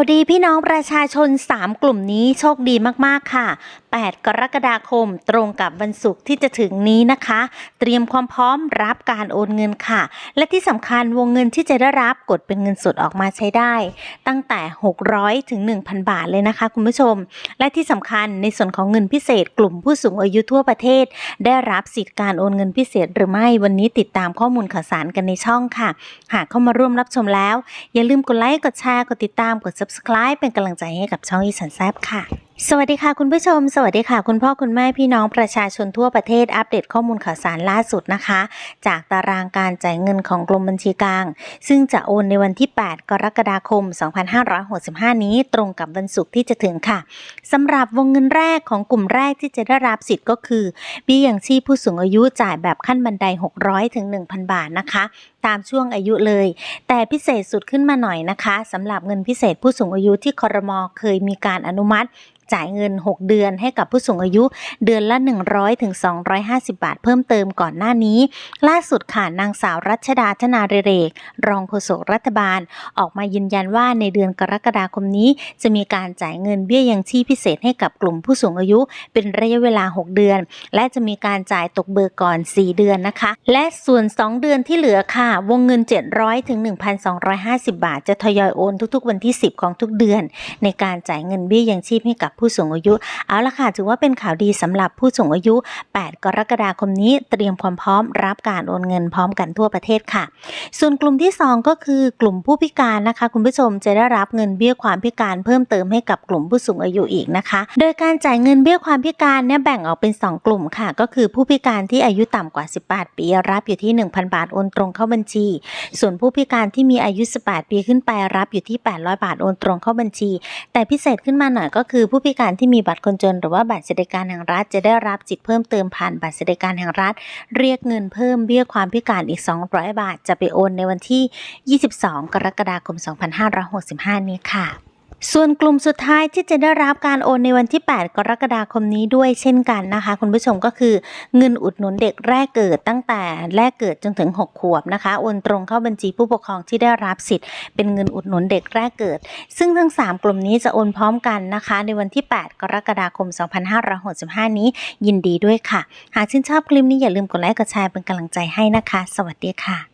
าวดีพี่น้องประชาชน 3 กลุ่มนี้โชคดีมาก ๆ ค่ะ8 กรกฎาคม ตรงกับวันศุกร์ที่จะถึงนี้นะคะ เตรียมความพร้อมรับการโอนเงินค่ะ และที่สำคัญวงเงินที่จะได้รับกดเป็นเงินสดออกมาใช้ได้ ตั้งแต่ 600 ถึง 1,000 บาทเลยนะคะ คุณผู้ชม และที่สำคัญในส่วนของเงินพิเศษ กลุ่มผู้สูงอายุทั่วประเทศ ได้รับสิทธิการโอนเงินพิเศษหรือไม่วันนี้ติดตามข้อมูลข่าวสารกันในช่องค่ะ หากเข้ามาร่วมรับชมแล้ว อย่าลืมกดไลค์กดแชร์กดติดตามกด subscribe เป็นกำลังใจให้กับช่องอีสันแซบค่ะ สวัสดีค่ะคุณผู้ชม สวัสดีค่ะ คุณพ่อคุณแม่พี่น้องประชาชนทั่วประเทศอัปเดตข้อมูลข่าวสารล่าสุดนะคะ จากตารางการจ่ายเงินของกรมบัญชีกลาง ซึ่งจะโอนในวันที่ 8 กรกฎาคม 2565 นี้ตรงกับวันศุกร์ที่จะถึงค่ะสำหรับวงเงินแรกของกลุ่มแรกที่จะได้รับสิทธิ์ก็คือเบี้ยยังชีพผู้สูงอายุจ่ายแบบขั้นบันได 600ถึง1,000 บาทนะคะ ตามช่วงอายุเลย แต่พิเศษสุดขึ้นมาหน่อยนะคะสำหรับเงินพิเศษผู้สูงอายุที่คอรมอเคยมีการอนุมัติจ่ายเงิน 6 เดือนให้กับผู้สูงอายุเดือนละ 100ถึง250 บาท เพิ่มเติมก่อนหน้านี้ ล่าสุดค่ะนางสาวรัชดาธนาเรเรก รองโฆษกรัฐบาล ออกมายืนยันว่าในเดือนกรกฎาคมนี้ จะมีการจ่ายเงินเบี้ยยังชีพพิเศษให้กับกลุ่มผู้สูงอายุ เป็นระยะเวลา 6 เดือน และจะมีการจ่ายตกเบิกก่อน 4 เดือนนะคะ และส่วน 2 เดือนที่เหลือค่ะ วงเงิน 700ถึง1,250 บาท จะทยอยโอนทุกๆ วันที่ 10 ของทุกเดือน ในการจ่ายเงินเบี้ยยังชีพให้กับผู้สูงอายุ เอาละค่ะ ถือว่าเป็นข่าวดีสำหรับผู้สูงอายุ 8 กรกฎาคมนี้เตรียมความพร้อมรับการโอนเงินพร้อมกันทั่วประเทศค่ะ ส่วนกลุ่มที่ 2 ก็คือกลุ่มผู้พิการนะคะ คุณผู้ชมจะได้รับเงินเบี้ยความพิการเพิ่มเติมให้กับกลุ่มผู้สูงอายุอีกนะคะ โดยการจ่ายเงินเบี้ยความพิการเนี่ยแบ่งออกเป็น 2 กลุ่มค่ะ ก็คือผู้พิการที่อายุต่ำกว่า 18 ปีรับอยู่ที่ 1,000 บาทโอนตรงเข้าบัญชี ส่วนผู้พิการที่มีอายุ 18 ปีขึ้นไปรับอยู่ที่ 800 บาทโอนตรงเข้าบัญชี แต่พิเศษขึ้นมาหน่อยก็คือผู้พิการที่มีบัตรคนจน หรือว่าบัตรสวัสดิการแห่งรัฐ จะได้รับสิทธิ์เพิ่มเติมผ่านบัตรสวัสดิการแห่งรัฐ เรียกเงินเพิ่มเบี้ยความพิการอีก 200 บาท จะไปโอนในวันที่ 22 กรกฎาคม 2565 นี้ค่ะ ส่วนกลุ่มสุดท้ายที่จะได้รับการโอนในวันที่ 8 กรกฎาคมนี้ด้วยเช่นกันนะคะ คุณผู้ชมก็คือเงินอุดหนุนเด็กแรกเกิดตั้งแต่แรกเกิดจนถึง 6 ขวบนะคะ โอนตรงเข้าบัญชีผู้ปกครองที่ได้รับสิทธิ์เป็นเงินอุดหนุนเด็กแรกเกิด ซึ่งทั้ง 3 กลุ่มนี้จะโอนพร้อมกันนะคะ ในวันที่ 8 กรกฎาคม 2565 นี้ ยินดีด้วยค่ะ หากชื่นชอบคลิปนี้อย่าลืมกดไลค์กดแชร์เป็นกำลังใจให้นะคะ สวัสดีค่ะ